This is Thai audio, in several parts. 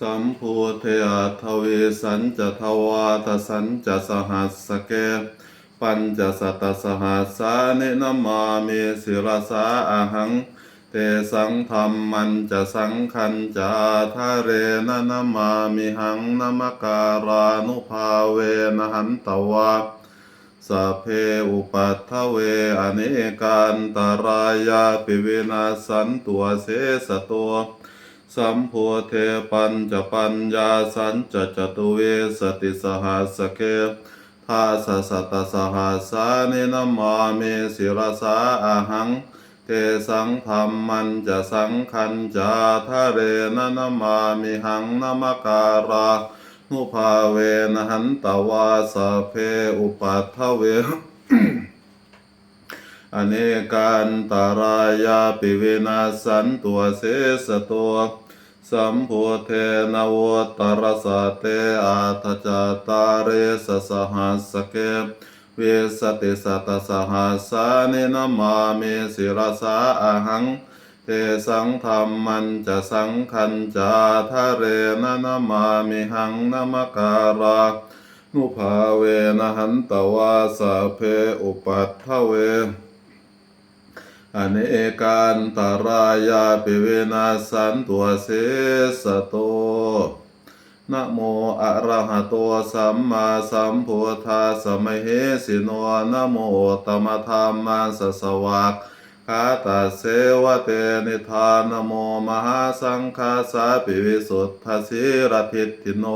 สัมภูเทอัทเวสันจะทวาทสันจะสหัสสเกปัญจสัตสหัสสานินามามิสิรสาอาหัง เตสังธรรมมันจะสังคันจาทาเรนนามามิหังนามการานุภาเวนหันตวาสเพอุปัฏฐเวอเนกันตรายาปิเวนัสสันตัวเสสตัว สัมโพเทปัญจะปัญญาสัญจะจตุเวสติสหัสเกทาสสัตสหัสานินามามิสิรสาอาหังเตสังธรรมมันจะสังคันจาทะเรนนามามิหังนามการานุภาเวนะหันตวาสเพอุปัฏฐเวอเนกันตารายาปิเวนัสสันตัวเสสตัว สัมโพเทนโวตรสะเตอาทจาตาเรสสหัสเกเวสติสัตสหัสสานินามามิสิรสาอหัง เทสังธรรมมันจะสังคันจาทะเรนะนมามิหังนามการานุภาเวนะหันตวาสเพอุปัฏฐเว อเนกันตารายาปิเวนัสันตัวเสสโตนะโมอะระหะโตสัมมาสัมพุทธัสสะมเหสิโนนะโมตมธรรมัสสะวากขาตาเสวะเตนิทานโมมหาสังฆาสาปิวิสุทธสิรทิตติโน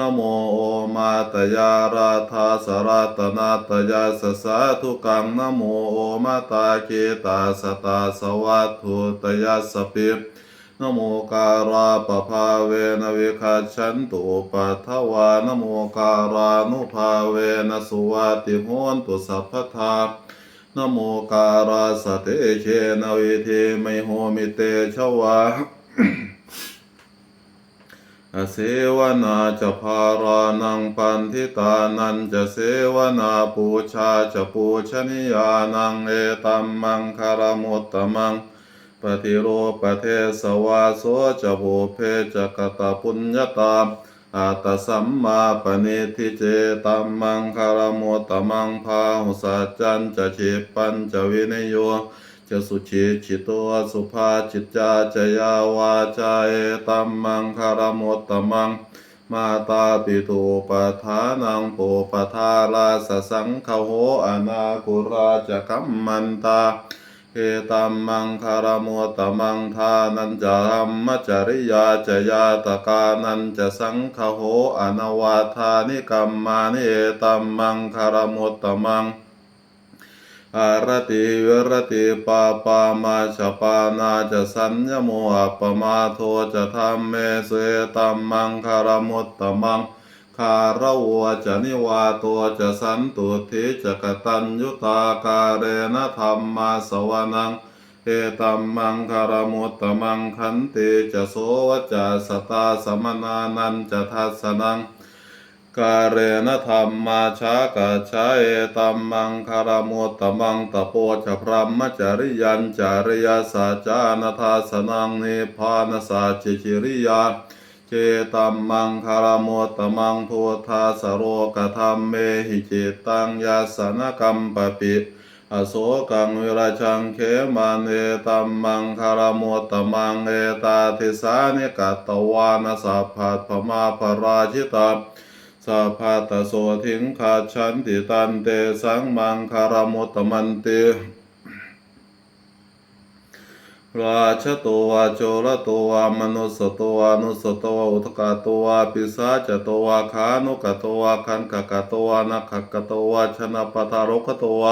นโมโอมาตยาราธาสรัตนาตยาสสาธุกังนโมโอมาตาเกตาสตาสวัตถุตยาสปินโมการาปภาเวนวิคัจฉันตุปัทวานโมการานุภาเวนสุวัติโหนตุสัพพทานโมการาสเตเชนวิเทไมโหมิเตชวา อเสวนาจะพารานังปันทิตานันจะเสวนาปูชาจะปูชนียานังเอตัมมังคารมุตตมัง ปฏิโรปเทสวาโสจะโภเพจะกตปุญญาตามอาตสัมมาปณิทิเจตัมมังคารมุตตมังพาหุสัจจันจะเชปันจะวินโย จะสุชิชิโตสุภาจิตจาจยาวาจาเอตัมมังคารมุตตมัง มาตาปิตุปทานังปุปทาลาสสังขโหอนาคุราจกัมมันตาเอตัมมังคารมุตตมังทานันจะธรรมจริยาจยาตกานันจะสังขโหอนาวาทานิกัมมานิเอตัมมังคารมุตตมัง อารติวิรติปาปามาชปานาจะสัญญโมอัปมาโทจะธรรมเมเสตัมมังคารมุตตมังคารวะจะนิวาโตจะสันตุทิจะกตัญยุตาการเรนะธรรมมาสวนังเอตัมมังคารมุตตมังคันติจะโสวจะสตาสมนานันจะทัสสนัง กาเรนะธรรมมาชากาชาเอตัมมังคารมุตตมังตะโปจะพรหมจริยันจาริยาสัจานาทาสนังนิพพานสัจจิริยาเจตัมมังคารมุตตมังพุทธาสโรกธรรมเมหิจิตังยาสนกัมปปิอโศกังวิราชังเขมันเอตัมมังคารมุตตมังเอตาทิสานิกัตตวานาสัพพัทพมาปราชิตา สัพพะตโสทิงขาชันติตันเตสังมังคารมุตมันเตราชตัวโจรตัวมนุสตัวนุสตัวอุทกตัวปิสาจตัวขานุกตัวคันกกตัวนักขกตัวชนะปทารกตัว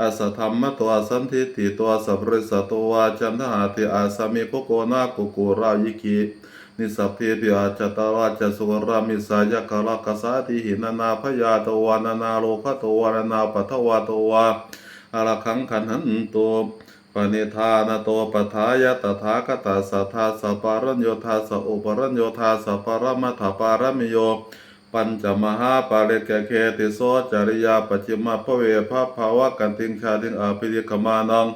อสธรรมตัวสันทิติตัวสัพริสตัวจันทหาติอาสมิภโกนากุกุรายิกิ นิสัพเพปิอาจตราชสุรามิสายกลกสาติหินานาพยาตวานานาโลภตวานานาปัทวาตวาอรคังขันหันตุปณิธานโตปทายตถาคตาสัทธาสปารัญโยธาสอุปรัญโยธาสัปรมัทปารมิโย ปัญจมหาปาริกเคติโสจริยาปจิมาภเวภาภาวะกันติงชาติงอาภิริกมานัง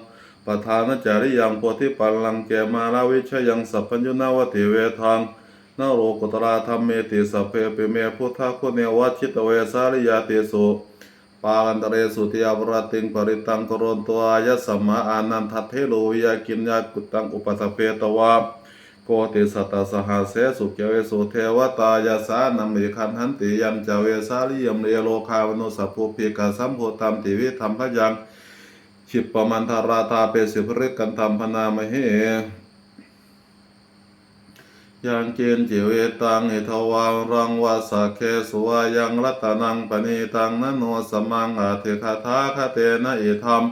ปทานจาริยังโพธิปัลลังเกมาลาวิชยังสัพพัญญนาวติเวทังเนโรกุตราธรรมเมติสัพเพปิเมพุทธคุณเนวัชิตเวสาริยาติสุปาลันตเรสุติยาปรติงปริตังกรณตัวายะสัมมาอานันทัตเทโลวิยากินยากุตังอุปสเพตวาโกติสัตตสหเสสุเกเวสุเทวตายาสานัมมิคันหันติยัมจเวสาลิยมเรโลคาวนุสัพพุพิกาสัมโพตัมติวิธรรมพยัง ชิปปมันธาราธาเปสิภริกันธรรมพนามเหยังเจนจิเวตังอิทวารังวาสเคสุวายังรัตนังปณีตังนโนสมังอาเทคาทาคาเตนะอิธรรม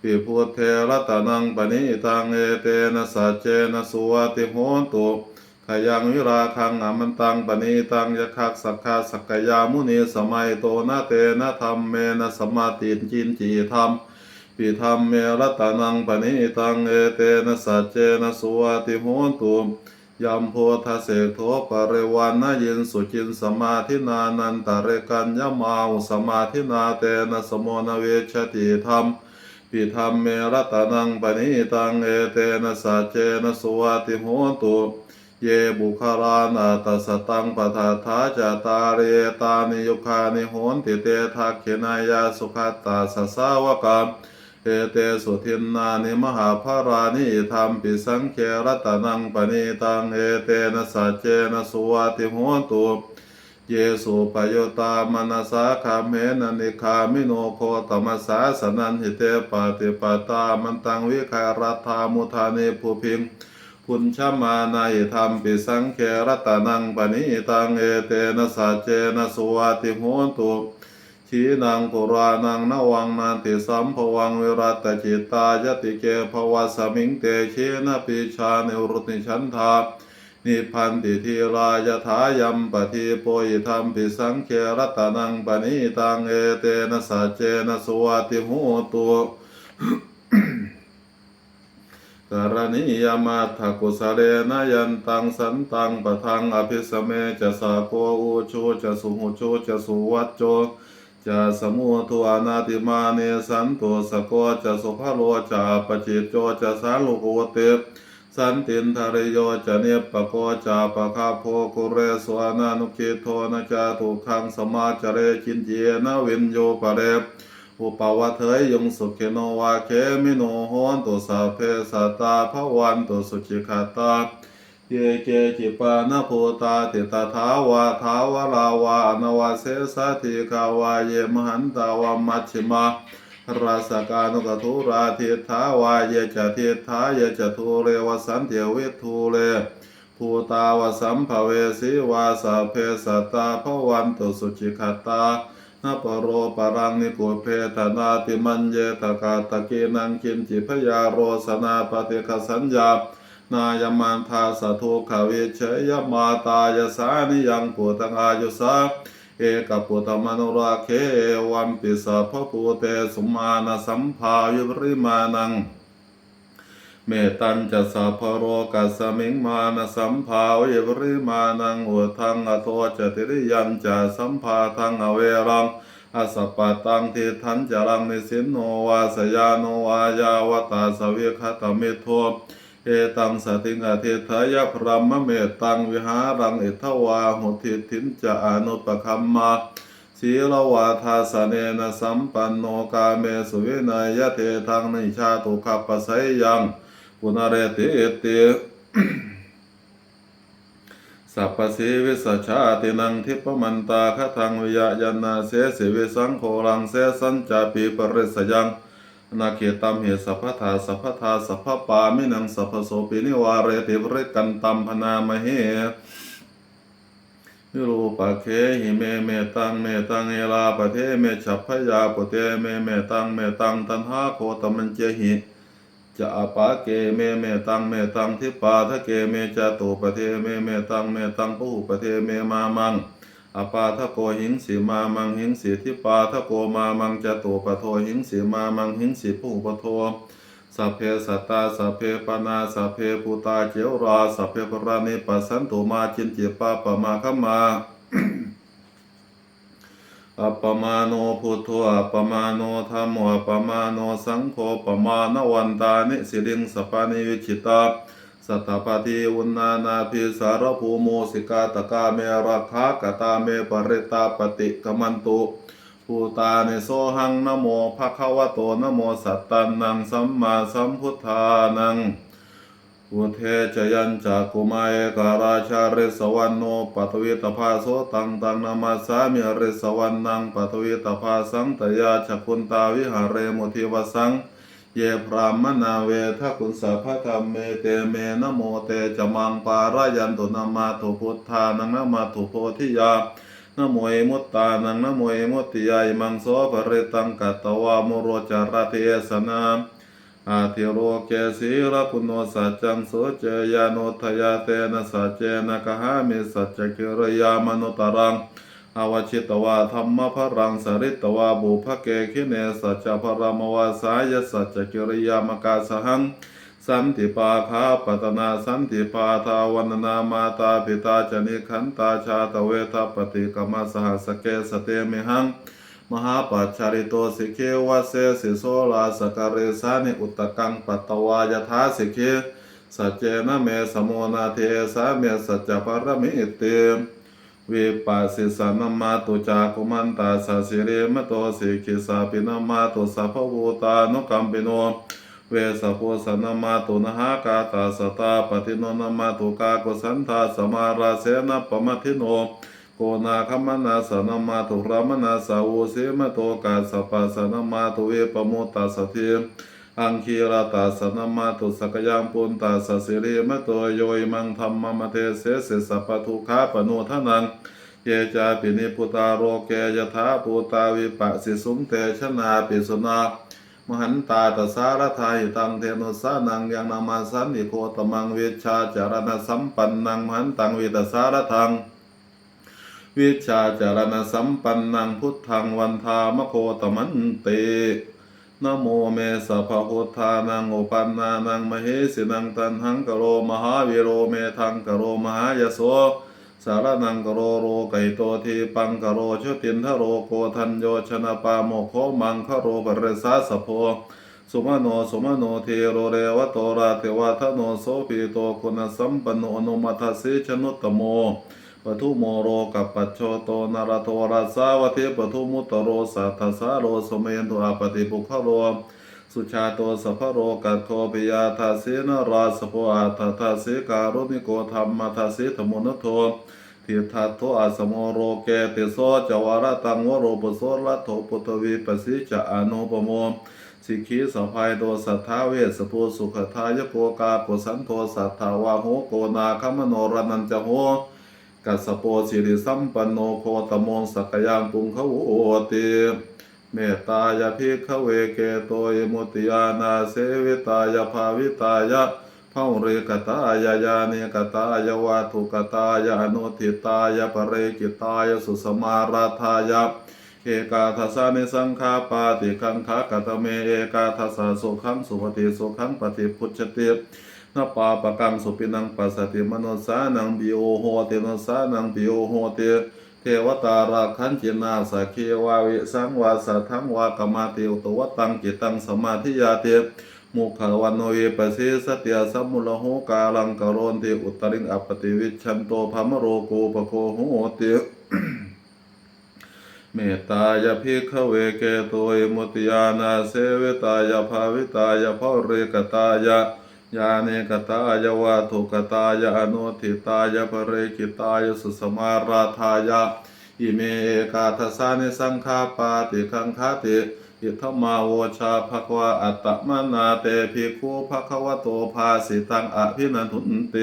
ปิพุทเทรัตนังปณีตังเอเตนะสัจเจนะสุวติโหตุขยังวิราคังอมันตังปณีตังยะคักสักขะสักกยามุนีสมัยโตนะเตนะธรรมเมนะสมาตินจินจีธรรม ปิธรรมเมรัตนังปณิตังเอเตนะสัจเจนะสุวาติโหตุยัมโพธเสโทปะเรวันนะยินสุจินสมาธินานันตะเรกัญญมาวสมาธินาเตนะสมนเวชติธรรมปิธรรมเมรัตนังปณิตังเอเตนะสัจเจนะสุวาติโหตุเยบุคารานาตสตังปทาทาจาตาเรตานิยุคานิโหนติเตทักเขนายาสุขัตตาสสาวกาม เอเตสุทินนานิมหาภารานิธรรมปิสังเครัตนังปณิตังเอเตนะสัจเจนะสุวาติโหตุเยสุปโยตามนัสสาคาเมนะนิคามิโนโคตมัสสาสนันหิเตปาติปตามันตังวิคารัธามุทานิภูพิงพุญชมานายธรรมปิสังเครัตนังปณิตังเอเตนะสัจเจนะสุวาติโหตุ ชีนังปุรานังนวังนันติสัมภวังวิรัตจิตตายติเกภวสมิงเตเชนะปิชานิรุติฉันทานิพันติทีรายถายัมปทีโปยธรรมปิสังเครัตนังปณิตังเอเตนะสัจเจนะสวาติโหตุกรณียมาทกุสเลนะยันตังสันตังปะทังอภิสเมจะสาโกอุชูจะสุหุชูจะสุวัจโจ จะสมุทัวนาติมาเนสันตุสโกจะสุภโลจะปจิตโจจะสาลุโกเตสันตินทริโยจะเนปะโกจะปะคาโพกุเรสวานานุกิโทนะจะถูกขังสมาจเรจินเจนะวินโยปะเรอุปวัเถยยงสุขิโนวาเคมิโนโหนตุสัพเพสตาภวันตุสุจิคาตา เยเกจิปานะโพตาติตาทาวาทาวราวานวาเสสะทิกาวาเยมหันตาวามัชฌิมาราสกานุกทุราทิทาวาเยจทิทาเยจทุเรวสันเทวิทุเรภูตาวสัมภเวสีวาสาเพสัตาภวันตุสุจิคตานปโรปรังนิโกเพธนาติมันเยตกาตะเกนังกินจิพยาโรสนาปฏิคสัญญา นายมันทาสะทุขวิเชยมาตายสานิยังปุตังอายุสาเอกปุตมนุราเควัมปิสัพพปูเตสุมาณสัมภายุริมานัง เมตัญจะสัพโรกัสมิงมานสัมภาวิบริมานังอุทังอโทจติริยันจะสัมภาทังอเวรังอสัปปะตังทิทันจรังนิสินโนวาสยาโนวายาวตาสวิคตมิโทเอ ตังสติงอเทถยพรหมเมตังวิหารังเอทวาหุทิทินจะอนุปคัมมาศีลวาทาสเนนะสัมปันโนกาเมสุวินัยะเททังนิชาตุขัปปะไสยังปุณเรติเตสัพพสีวิสชาตินังทิปมันตาคทังวิยยนาเสสิวิสังโฆรังเสสัญจาปีปริสยัง นาเขตัมเหสัพพทาสัพพทาสัพพปามินังสัพพโสปินิวาเรติบริกันตัมพนามเหวิรูปะเคหิเมเมตังเมตังเอลาปะเทเมฉัพพยาปุเตเมเมตังเมตังตันหาโคตมันเจหิจะอปาเกเมเมตังเมตังทิปาทะเกเมจตุปะเทเมเมตังเมตังปุปะเทเมมามัง อปาทโกหิงสีมามังหิงสีทิปาทโกมามังจะตุปะโทหิงสีมามังหิงสีปุปะโทสัพเพสัตตาสัพเพปนาสัพเพปุตาเจวราสัพเพปรานิปัสสันตุมาจินจิปาปะมาคัมมาอัปปมาโนพุทโธอัปปมาโนธรรมโมอัปปมาโนสังโฆปมาณวันตานิสิริงสปานิวิชิตา สัตปฏิอุณนานาภิสารภูโมสิกาตกาเมราคากตาเมปริตาปฏิกมันตุภูตาเนโสหังนโมภะคะวะโตนโมสัตตันนังสัมมาสัมพุทธานังอุเทจยัญจากุมาเอกราชาริสวรรณโนปัตวิตภาโสตังตังนามาสามิริสวรรณังปัตวิตภาสังตยาชคุนตาวิหารเรมุทิวสัง เยพรามนาเวทะคุณสัพพะธรรมเมเตเมนโมเตจมังปารายันตุนามาตุพุทธานังนามาตุโพธิยานโมเอมุตตานังนโมเอมุตติยาอิมังโสภริตังกัตตวามุโรจารติเอสนาอาทิโรเกสีรปุโนสัจจังโสเจยานุทยาเตนะสัจเจนะกหามิสัจจกิรยามนุตรัง วชิตวาธรรมพรังสริตวาบุภเกขิเนสัจจพรมวาสายสัจจกิริยามกาสหังสันติปาคาปตนาสันติปาทาวันนามาตาปิตาจนิขันตาชาตเวทปฏิกมสหัสเกสเตมิหัง มหาปัจจาริโตสิเควะเสสิโสลาสการเรสานิอุตตกังปัตวายทาสิเคสัจเจนะเมสโมนาเทสาเมสัจจปรมิเต วิปัสสิสานมาตุจากุมันตาสสิเรมโตสิกิสาปินามาตุสัพพวูตานุกัมปิโน เวสะโพสนามาตุนะหากาตาสตาปฏิโนนามาตุกากุสันทาสมาราเสนปมัทิโนโกนาคมนาสนามาตุรามนาสาวเสมโตกาสปัสนามาตุเวปโมตัสสเท อังคีราตาสนามาตุสกยังปุนตาสสิริมโตโยยมังธรรมมเทเสสสัพพทุขาปโนทนังเยจาปินิพุตาโรเกยถาปูตาวิปัสสิสุงเตชนาปิสุนามหันตาตสารทายตังเทนุสานังยังนามาสันนิโคตมังเวชชาจารณสัมปันนังมหันตังเวตสารทังวิชาจารณสัมปันนังพุทธังวันทามโคตมันเต นะโมเมสะภะพุทธานังอุปันนานังมเหสินังตันหังกโรมหาวิโรเมทังกโรมหายโสสารนังกโรโรไกโตทีปังกโรชุตินทโรโกทันโยชนะปาโมโคมังคโรปริสาสะโพสุมาโนสุมาโนเทโรเรวโตราเทวทันโนโสปีโตคุณสัมปันโนอนุมัตสิชนุตโม ทุโมโรกับปัจโชโตนารโทรัสาวเทปทุมุตโรสัทสาโรสมยันตุอาปติปุคโรสุชาโตสัพโรกัตโคปิยาทาสีนราสโพอาทาทาสีการุณิโกธรรมทาสีธมุนโททิทัตโทอาสโมโรเกติโสจวารตังวโรปโสรัตโถปุตวีปสิจะอนุปโมสิกขีสัยโตสัทธาเวสภูสุขทายโกกาปุสันโทสัทธาวาโหโกนาคมโนรนันจโห กัสโปสิริสัมปันโนโคตมงสักยังปุงขโวติเมตตายาภิกขเวเกโตยมุติยานาเสวิตายาภาวิตายะพระเรกตายายานิกตายาวาทุกตายาอนุทิตายาปเรกิตายสุสมาราธายาเอกาทัสานิสังฆาปาติคังคากตเมเอกาทัสสุขังสุปฏิสุขังปฏิพุชชติ นปาปะกังสุปินังปัสสติมโนสานังบิโอโหติโนสานังบิโอโหติเทวตาราคันจินาสเควาวิสังวาสัทังวากมาติอุตวตังจิตังสมาธิยาเตมุขวันโนเวปสิสติยาสัมมุลโหกาลังกโรนติอุตริงอัปติวิชันโตภมโรโกปโคโหติเมตตายาภิกขเวเกโตยมุติยานาเสวตายาภาวิตายาภเรกตายา ยาเนกตายาวาทุกตายาอนุทิตายาภเรกิตายาสุสมาราธายาอิเมเอกาทสานิสังฆาปาติคังคาติอิทมาโวชาภควาอัตมนาเตภิกขุภควโตภาสิตังอภินันทุนเต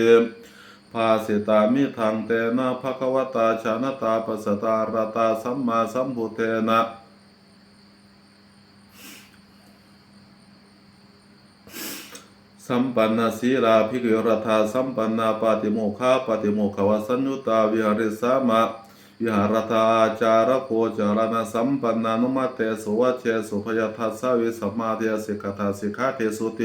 ภาสิตามิทังเตนะภควตาชานตาปสสตารตาสัมมาสัมพุเทนะ สัมปันนาสีราภิกขุรธาสัมปันนาปาติโมคาปาติโมขวสัญญุตาวิหาริสามะวิหารธาจารโคจารณสัมปันนานุมาเตสุวัชเชสุพยทัสสาวิสัมมาเทสิกขาสิกขาเทสุเต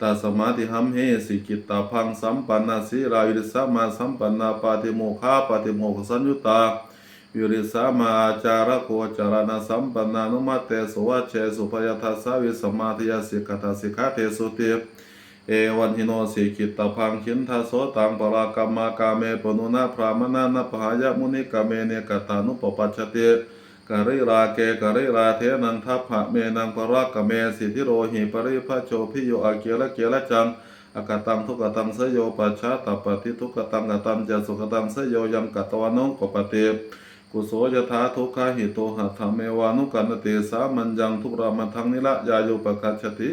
ตาสมาธิหัมเหสิกิตตาพังสัมปันนาสีราวิริสามาสัมปันนาปาติโมคาปาติโมขสัญญุตาวิริสามาอาจารโคจารณสัมปันนานุมาเตสุวัชเชสุพยทัสสาวิสัมมาทิยสิกขาสิกขาเทสุเตเอ เอวันหิโนสิกิตตพังคินทาโสตังปรากรรมากาเมปนุนาพรามนานาปหายมุนิกาเมเนกตานุปปัชชติกริราเกกริราเทนังทัพพะเมนังปรากเมสิทธิโรหิปริภะโชพิโยอาเกละเกละจังอากตังทุกตังสยโยปัชชาตปฏิทุกตังกตัมจะสุขตังสยโยยัมกตวานงกปฏิกุโสยถาทุกขาหิโตหัตถเมวานุกันติสามัญญังทุกรามัทังนิละยาโยปกัจฉติ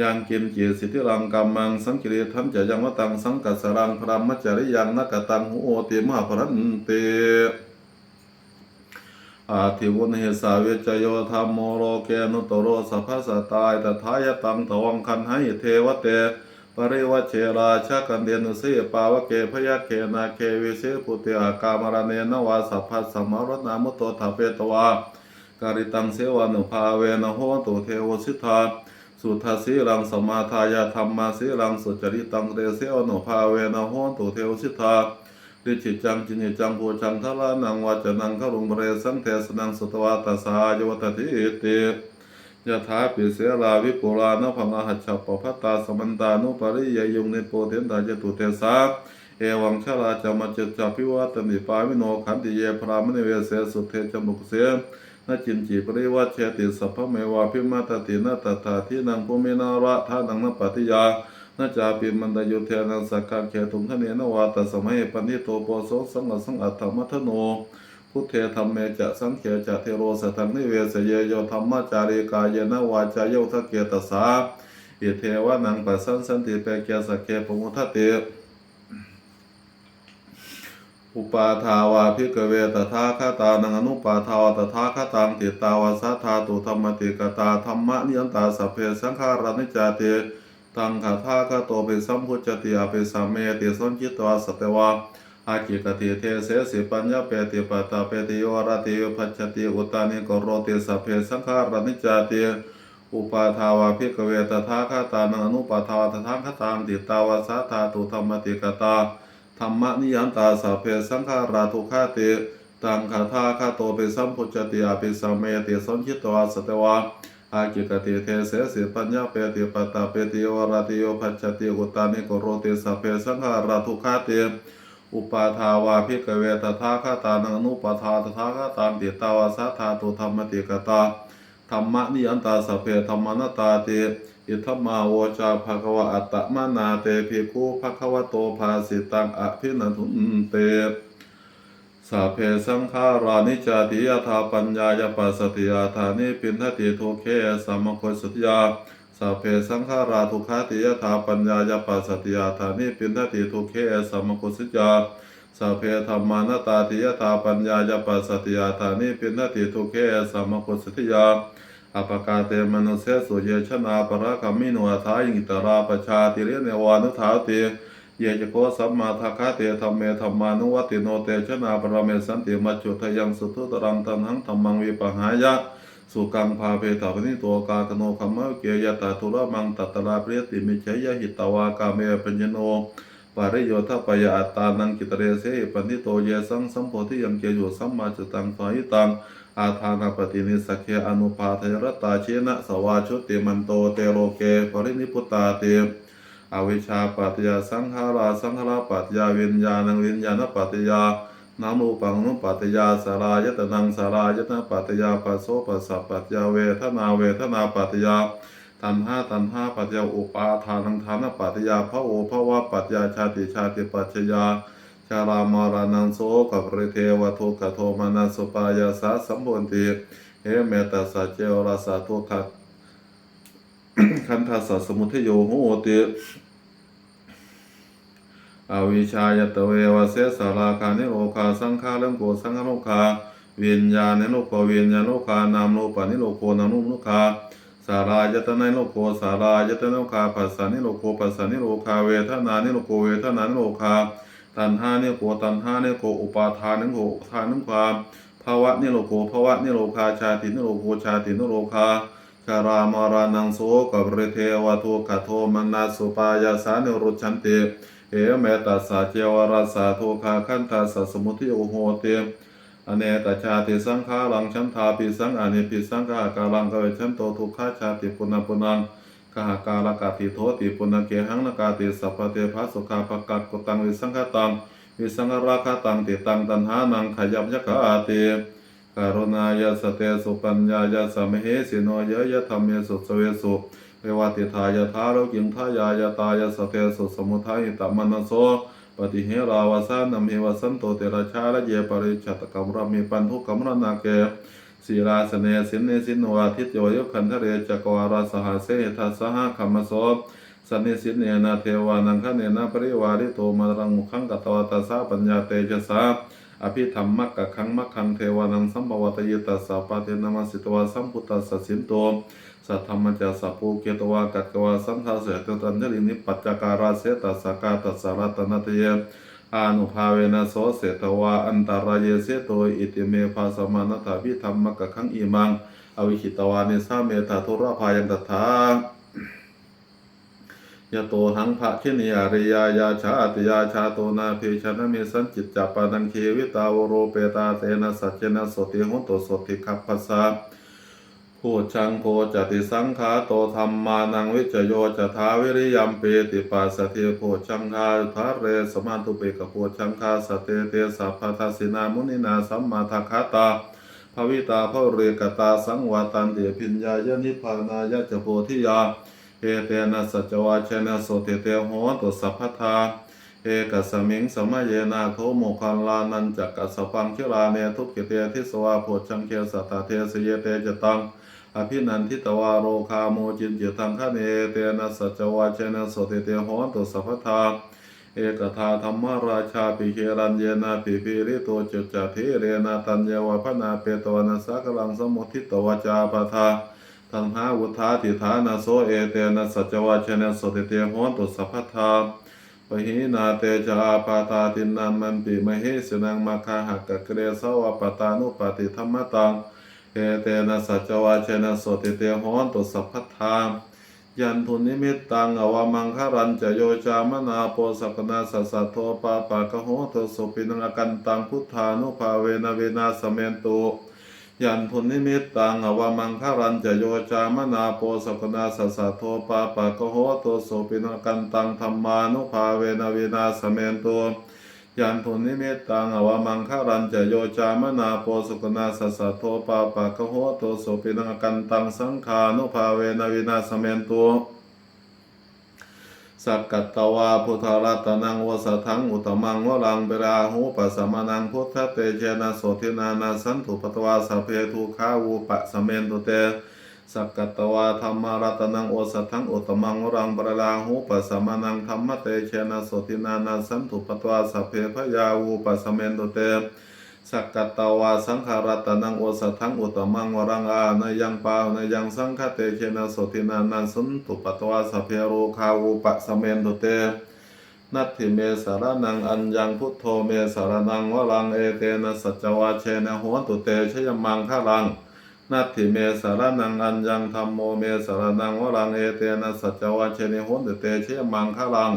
ยังกินเกียสิทธิรังกรรมังสังกิริทัมจะยังวตังสังกัสรังพรหมจริยังนักตังหูโอติมหาพรันเตอาทิวุนเหสาเวจโยธรรมโมโลเกนุตโรสัพพสตายตถายตังตวังคันให้เทวเตปริวัชเชราชากันเดนุสีปาวเกพยาเคนาเควิเสปุติอากามรเนนวาสัพพสมารนามุตโตทเปตวาการิตังเสวานุภาเวนะโหตุเทวสิทธา สุทัสสีรังสมาทายาธรรมาสีรังสุจริตังเตเสอโนภาเวนะโหนตุเทวสิทธาดิจิจังจินิจังภูจังทลานังวาจนังขรุงเรสังเทสนังสุตวาตสายวัตถิเตยะถาปิเสลาวิปุรานะพังอาหัจฉปพัตตาสมันตานุปริยยุงนิโปเทนตาจตุเทสาเอวังชราจามัจจจาพิวัตนิปาวิโนขันติเยพรามณิเวเสสุเทจมุกเส นจินจีปริวัชเชติสัพพเมวาพิมาตตินาตถาที่นังภูมินาระทานังนปฏิยานาจาปิมันดายุเทนังสักการเขตุงทะเนนวาตสมัยปันิโตโปโสสังฆสังอัตถมัทโนพุทเทธรรมเมจะสังเขจะเทโรสทังนิเวสเยโยธรรมจาริกายนวาจายโยทะเกตสาอิเทวะนังปัสสันสันติเปเกสเกปมุทเต อุปาทาวาพิกเวตถาคตานังอนุปาทาวตถาคตังติตาวาสัทธาตุธรรมติกตาธรรมะนิยันตาสัพเพสังขารานิจจติตังคาทาคโตเปสัมพุจติอาเปสัมเมติสันจิตวาสเตวาอากิกติเทเสสิปัญญาเปติปตาเปติโยรติโยพัจจติอุตานิกโรติสัพเพสังขารานิจจติอุปาทาวาพิกเวตถาคตานังอนุปาทาวตถาคตังติตาวาสัทธาตุธรรมติกตา ธรรมนิยันตาสัพเพสังขาราทุขาติตังคาทาคาโตเปสัมพุจติอาปิสัมเมติสันชิตวาสตวาอากิกติเทเสสิปัญญาเปติปตาเปติโยราติโยพัจจติอุตานิโกโรติสัพเพสังขาราทุขาติอุปาทาวาภิกเวตถาคตานังนุปาทาตถาคตามติตาวาสัทธาตุธรรมติกตาธรรมนิยันตาสัพเพธรรมนตาติ อิทมาโวจาภควะอัตตมานาเตภิกขุภควะโตภาสิตังอภินันทุนเตสัพเพสังขารานิจจติยถาปัญญายปัสสติยาธานิปินทติทุเคสัมมโคสุตยาสัพเพสังขาราทุขาติยถาปัญญายปัสสติยาธานิปินทติทุเคสัมมโคสุตยาสัพเพธรรมานตาติยถาปัญญายปัสสติยาธานิปินทติทุเคสัมมโคสุตยา อปกาเตมนุเสสุเยชนาปราคามิโนอัทายิงตราปชาติเรเนวานุทาเตเยจโกสัมมาทัคคะเตธรรมเมธรรมานุวัติโนเตชนาปรเมสันติมัจจุทยังสุทุตรังตันหังธรรมังวิปหายะสุกังพาเพตาปนิตัวกากโนคัมเมเกยตาทุระมังตัตตาเปรียติมิจฉยหิตวากาเมปัญญโนปาริโยทปยาอัตตานังกิตเรเสปันติโตเยสังสัมโพธิยังเกโยสัมมาจตังฟาหิตัง อาทานาปฏินิสักเคอนุภาทยรตาเชนะสวาชุติมันโตเตโลเกปรินิพุตตาเตอวิชชาปัจจยาสังขาราสังขาราปัจจยาวิญญาณังวิญญาณปัจจยานามูปังนุปัจจยาสารายตนังสารายตนะปัจจยาปัสโสปัสสะปัจจยาเวทนาเวทนาปัจจยาตัณหาตัณหาปัจจยาอุปาทานังทานปัจจยาภะโอภวะปัจจยาชาติชาติปัจจยา ชารามารานังโสกับเรเทวทุกขโทมานาสุปายาสาสัมบุนติเฮเมตตาสัจเจวราสาทุกขคันทัสสะสมุทโยโหติอวิชายตเววเสสาราคานิโรคาสังขารังโกสังฆโลคาเวิญญาณโลกเวิญญาโลคานามโลปานิโลโกนานุโลคาสารายตนะโลโกสารายตนะโลคาปัสสานิโลโกปัสสานิโลคาเวทนานิโลโกเวทนานิโลคา ตัณหาเนี่ยโกตัณหาเนี่ยโกอุปาทานนิโกอุปาทานนิความภาวะเนิโรโกภาวะเนิโรคาชาตินโรโกชาตินโรคาชารามารานังโสกับเรเทวทุกขโทมนาสุปายาสานิรุชันติเอเมตัสสะเจวราสาทุคาคันตาสสมุทิโอโหเตอเนตชาติสังขารังชันทาปิสังอเนปิสังฆาการังกเวชันโตทุกขาชาติปุณปุนัง กหากาลกาติโทติปุณเกหังนกาติสัพพเทภาสุขาภกักกตังวิสังฆตังวิสังฆราคตังติตังตันหานังขยับยะกาติกรุณายะสเตสุปัญญายะสมเหสิโนยยะธรรมเยสุสเวสุเอวติทายะทาโลกิงทายายะตายะสเตสุสมุทัยตัมมนโสปฏิเหราวาสานัมเหวสันโตเตระชาละเยปริชัตกัมรามิปันทุกัมรนาเก ศีราสเนสินเนสินโนอาทิตโยยคันทะเรจกวาราสหเสทัสสหคัมมโสสันนิสินเนนะเทวานังคะเนนะปริวาริโตมารังมุขังกตวตัสสะปัญญาเตจสาอภิธรรมมักกะขังมักขังเทวานังสัมภวตยตัสสะปะเทนมสิตวาสัมพุทธัสสะสินโตสัทธรรมจัสสะภูเกตวากัตกวาสังฆาเสตตันจรินิปัจจการาเสตัสสะกาตัสสะรัตนตเย อานุภาเวนะโสเสตวาอันตรายเยเสโตอิติเมภาสมานตถาพิธรรมกะขังอิมัง อวิชิตวานิสาเมตาทุระพายันตถายะโตหังภะคินิยาริยายาชาติยาชาโตนาเพชนะมิสันจิตจัปปานังเควิตาวโรเปตาเตนะสัจเจนะสติหุนโตสติคัพพสสะ พูดชังโพจติสังขาโตธรรมานังวิจโยจทาวิริยัมเปติปัสสะเทโพชังคาทาเรสมาตุเปกโพชังคาสเตเตสัพพทัสินามุนินาสัมมาทัคคาตาภวิตาภเรกตาสังวาตันเดพิญญายนิพานายะจโพธิยาเอเตนะสัจวาชนะโสเตเตโหตุสัพพทาเอกสมิงสมัยเยนาโทโมคันลานันจักกัสปังคิลาเนทุกขิเตทิสวาโพชังเคสัตตาเทสเยเตจตัง อภินันทิตวาโรคาโมจินเจตังคะเนเตนะสัจวาเชนะโสติเตโหนตุสัพพทาเอกทาธรรมราชาปิเครัญเยนาปิปิริโตจุจจเทเรนาตัญญวะพนาเปตวนาสากลังสมุทิตวจาปทาทังหาวุธาติฐานาโสเอเตนะสัจวาเชนะโสติเตโหนตุสัพพทาปหินาเตจาปาตาตินันมันติมหิสนังมาคาหักกะเกเรสวะปตานุปติธรรมตัง เอเตนะสัจวาเชนะโสติเตโหนตุสัพพทธายันทุนิมิตตังอวามังคารันจะโยจามนาโปสักนาสัสสะโทปาปะกะโหโทสุปินังกันตังพุทธานุภาเวนเวนาสเมนตุยันทุนิมิตตังอวามังคารันจะโยจามนาโปสักนาสัสสะโทปาปะกะโหโทสุปินังกันตังธรรมานุภาเวนเวนาสเมนตุ ยันทุนิเมตตังอวามังคารันจะโยจามนาโปสุกนาสัสสะโทปาปะกะโหโตโสปินังกันตังสังขานุภาเวนวินาสเมนตุสักกัตตวาพุทธรัตนังวสทังอุตมังวรังเบราหูปัสมานังพุทธเตเชนะโสทินานาสันตุปตวาสเพทุขาวูปะสเมนตุเต สักกตวาธรรมารัตนังโอสัทังอุตมังวรังบรลาหูปัสสมานังธรรมเตเชนะโสตินานาสันตุปตวาสัพเพพยาวูปัสเมนตุเตสักกตวาสังขารัตนังโอสัทังอุตมังวรังอานายังปานายังสังฆเตเชนะโสตินานาสันตุปตวาสเพโรคาวูปัสเมนตุเตนัตถิเมสารนังอัญญังพุทโธเมสารนังวรังเอเตนะสัจวาเชนะโหนตุเตชยมังคารัง นัตถิเมสารนังอัญญังธรรมโมเมสารนังวรังเอเตนะสัจวาเชนะโหนตุเตชยมังคารัง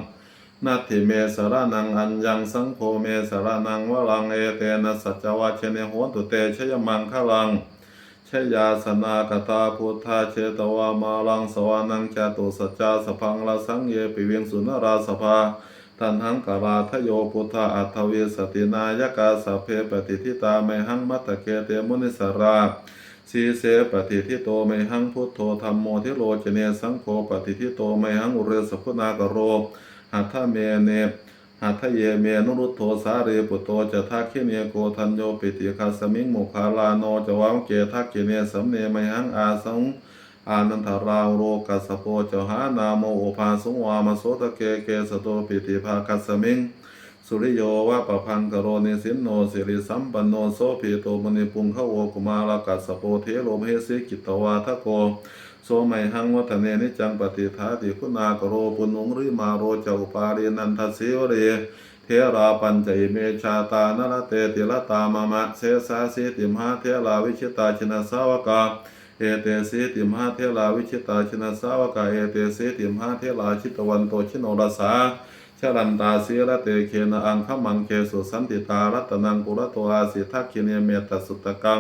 นัตถิเมสารนังอัญญังสังโฆเมสารนังวรังเอเตนะสัจวาเชนะโหนตุเตชยมังคารังชยาสนากตาพุทธาเชตวามาลังสวานังจตุสัจจาสพังละสังเยปิเวียงสุนราสภาทันหังกาลาทโยพุทธาอัตเวสตินายกาสเพปฏิทิตาไมหังมัตเกเตมุนิสรา สีเสปฏิทิโตไมหังพุทโธธรรมโมทิโรจเนสังโฆปฏิทิโตไมหังอุเรสพุนากโรหัตถเมเนหัตถเยเมนุรุตโทสาเรปุโตจะทักขิเนโกทันโยปิติคาสมิงโมคาลาโนจะวังเกทักขิเนสัมเนไมหังอาสังอานันทราโรกัสโปเจหานาโมโอภาสุงวามโสตะเกเกสโตปิติภาคัสสมิง สุริโยวะปะพังกโรเนสินโนสิริสัมปันโนโสภิโตมณิปุงขโวกุมาลกัสโปเทโลมเหสิกิตวาทะโกโสไมหังวัฒเนนิจังปฏิทาติคุณากโรปุนุงริมาโรเจ้าปารีนันทเสวเรเทราปัญจเมชาตานรเตติลตามะมะเสสาสิติมหาเทราวิชิตาชนะสาวกาเอเตสิติมหาเทราวิชิตาชนะสาวกาเอเตสิติมหาเทราชิตวันโตชิโนรสา ชลันตาสีระเตเคนะอังคมังเคสุสันติตารัตนังปุระโตอาสิทักขิเนเมตสุตะกัง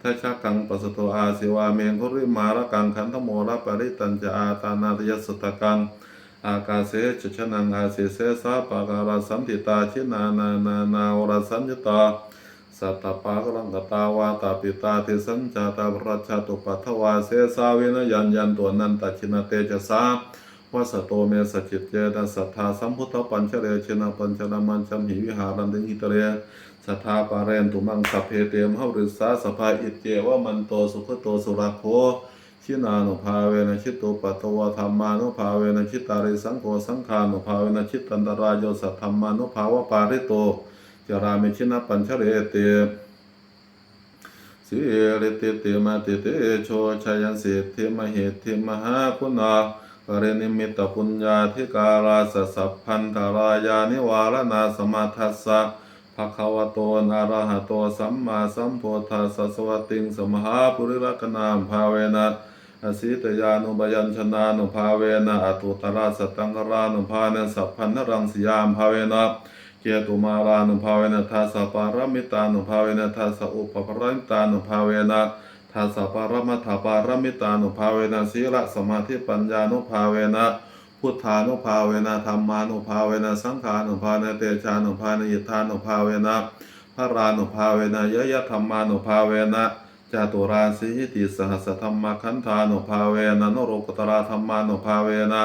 ทัชชะกังปัสสโตอาสิวาเมงคุริมาระกังขันธโมระปริตัญจะอาตานาทยสุตะกังอากาเสชชนังอาเสเสสาปะการาสันติตาชินานานานาวรสัญญตาสัตตปากลังกตาวาตาปิตาทิสัญจาตาปรัชชาตุปัทวาเสสาวินยันยันตัวนันตชินเตจสา วัสโตเมสจิตเจนะสัทธาสัมพุทธปัญชเรชนะปัญชนะมันชัมหิวิหารันติหิตเรสัทธาปาเรนตุมังสัพเพเตมหฤสาสภาอิเจวะมันโตสุขโตสุราโคชินานุภาเวนะชิตตุปัตตวธรรมานุภาเวนะชิตาริสังโฆสังฆานุภาเวนะชิตตันตรายโยสัทธรรมานุภาวะปาริโตจารามิชินะปัญชเรเตสิริติติมาติเตโชชัยันสิทธิมเหติมหาคุณา ปรินิมิตปุญญาธิการาสสัพพันธารายานิวารณาสมาทัสสะภะคะวะโตนะระหะโตสัมมาสัมโพธัสสะวัติงสมหาปุริรกนามภาเวนะอสิตยานุบยัญชนานุภาเวนะอตุตระสตังกรานุภาเนสัพพันธรังสยามภาเวนะเจตุมารานุภาเวนะทัสสะปารมิตานุภาเวนะทัสสะอุปปรมิตานุภาเวนะ ทัสสะปารมัตถปารมิตานุภาเวนะศีละสมาธิปัญญานุภาเวนะพุทธานุภาเวนะธรรมานุภาเวนะสังขานุภาเวนะเตชานุภาเวนะยิทานุภาเวนะพระรานุภาเวนะยะยะธรรมานุภาเวนะจตุราสีติสหัสธรรมขันธานุภาเวนะนโรกตราธรรมานุภาเวนะ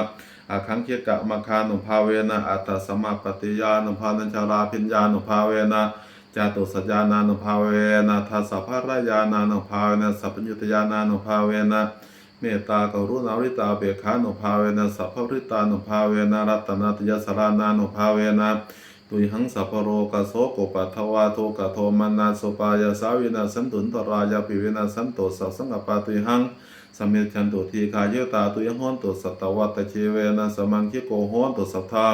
อาคังเกกะมะคานุภาเวนะอัตตสมาปฏิยานุภานัญชาราพิญญานุภาเวนะ จาตุสัจจานานุภาเวนะทัสสะภรายานานุภาเวนะสัพพญุตยานานุภาเวนะเมตตากรุณาวิตาเบกขานุภาเวนะสัพพริตานุภาเวนะรัตนาตยสรานานุภาเวนะตุยหังสัพโรกโสโกปัทวาโทกโทมนาสุปายาสาวินาสันตุนตรายาปิเวนาสันโตสัสสังกปาตุยหังสมเมชันตุทีคาเยตาตุยังหนตุสัตตวัตเชเวนะสมังคิโกหอนตุสัทธา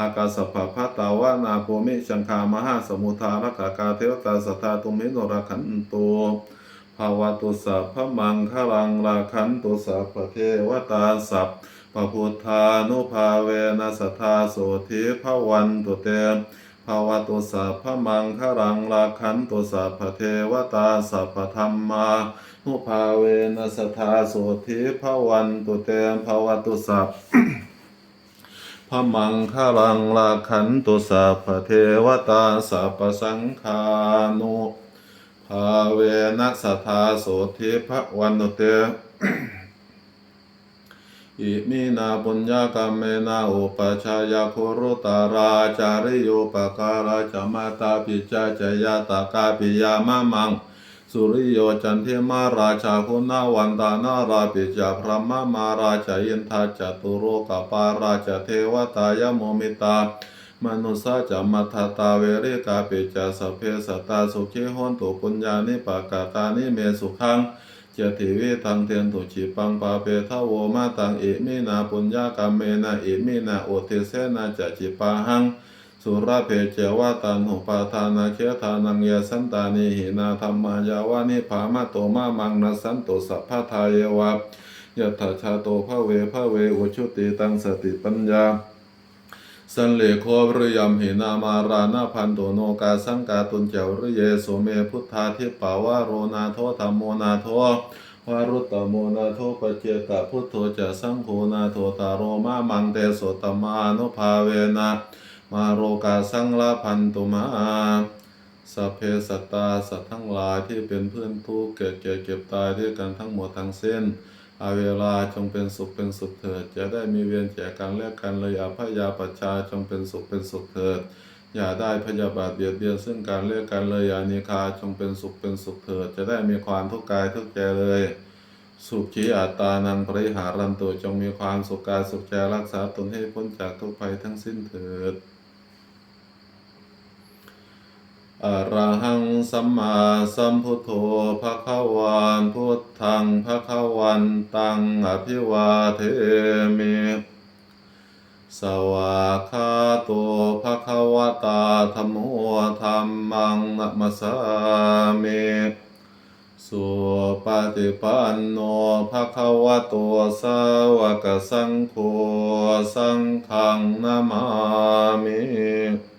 อากาสภพตาวานาโภมิชังคามหาสมุทารกากาเทวตาสัทธาตุมิโนราคันตุภาวตุสัพพมังคลังราคันตุสัพพเทวตาสัพพพุทธานุภาเวนะสัทธาโสธิภวันตุเตภาวตุสัพพมังคลังราคันตุสัพพเทวตาสัพพธรรมานุภาเวนัสทธาโสธิภวันตุเตมภวตุสัพ พมังคลังลาขันตุสัพเทวตาสัพสังฆานุภาเวนัสทธาโสธิภวันตุเตอิมินาปุญญากรรมเมนาอุปชายาคุรุตาราจาริโยปการาจมาตาปิจจจยาตากาปิยามะมัง สุริโยจันเทมาราชาคุณาวันตานาราปิจาพระมมาราชายินทาจตุโรกปาราชเทวตายโมมิตามนุสาจามัทตาเวริกาปิจาสเพสตตาสุขีหนตุปุญญานิปากาตานิเมสุขังเจติวิทังเทียนตุชิปังปาเปทโวมาตังเอมินาปุญญากรรมเมนะอิมินาโอติเสนาจะจิปาหัง สุรเพเจวาตันหุปาทานาเคทานังยาสันตานิหินาธรรมายาวานิภามาโตมามังนัสันโตสัพพทายวะยะถาชาโตภะเวภะเวอุชุติตังสติปัญญาสันเลโคบริยมหินามารานาพันโตโนกาสังกาตุนเจวริเยโสเมพุทธาทิปาวาโรนาโทธรรมโมนาโทวารุตตโมนาโทปเจกะพุทโธจะสังโฆนาโทตาโรมามังเตโสตมานุภาเวนะ มาโรกาสังลาพันตุมาสัพเพสัตตาสัตว์ทั้งหลายที่เป็นเพื่อนทุกข์เกิดแก่เก็บตายด้วยกันทั้งหมดทั้งเส้นอาเวลาจงเป็นสุขเป็นสุขเถิด จะได้มีเวียนแก่กันและกันเลยอภยาปัชชาจงเป็นสุขเป็นสุขเถิด อย่าได้พยาบาทเบียดเบียนซึ่งการเลือกกันเลยอานิคาจงเป็นสุขเป็นสุขเถิด จะได้มีความทุกข์กายทุกข์ใจเลย สุขีอัตตานังปริหารันตุจงมีความสุขกายสุขใจรักษาตนให้พ้นจากทุกภัยทั้งสิ้นเถิด อระหังสัมมาสัมพุทโธภะคะวานพุทธังภะคะวันตังอภิวาเทมิสวากาโตภะคะวตาธัมโมธัมมังนะมัสสามิสุปฏิปันโนภะคะวะโตสาวกสังโฆสังฆังนามามิ